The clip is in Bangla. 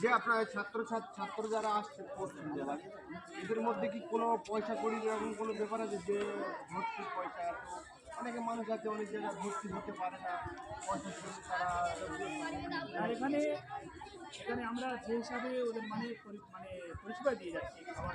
যে আপনার ছাত্র ছাত্র যারা আসছে পশ্চিম জেলায়, এদের মধ্যে কি কোনো পয়সা করি এরকম কোনো ব্যাপার আছে যে ভর্তি পয়সা এত? অনেকে মানুষ আছে, অনেক জায়গায় ভর্তি হতে পারে না, পয়সা তারা আর এখানে এখানে আমরা যে হিসাবে ওদের মানে মানে পরিষেবা দিয়ে যাচ্ছি, খাবার